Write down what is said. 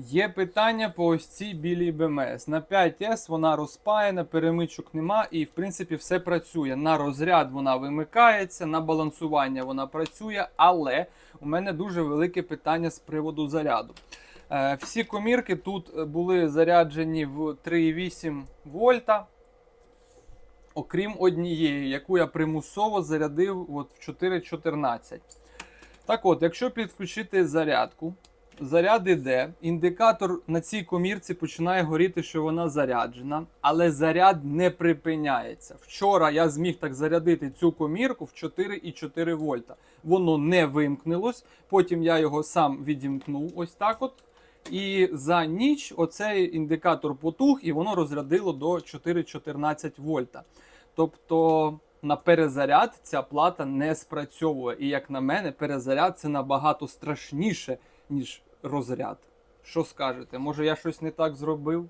Є питання по ось цій білій БМС. На 5С вона розпаяна, перемичок нема, і в принципі все працює. На розряд вона вимикається, на балансування вона працює, але у мене дуже велике питання з приводу заряду. Е, всі комірки тут були заряджені в 3,8 вольта. Окрім однієї, яку я примусово зарядив от в 4,14. Так от, якщо підключити зарядку, заряд іде, індикатор на цій комірці починає горіти, що вона заряджена, але заряд не припиняється. Вчора я зміг так зарядити цю комірку в 4,4 вольта. Воно не вимкнулось, потім я його сам відімкнув ось так от. І за ніч оцей індикатор потух, і воно розрядило до 4,14 вольта. Тобто на перезаряд ця плата не спрацьовує. І як на мене, перезаряд це набагато страшніше, ніж розряд. Що скажете? Може я щось не так зробив?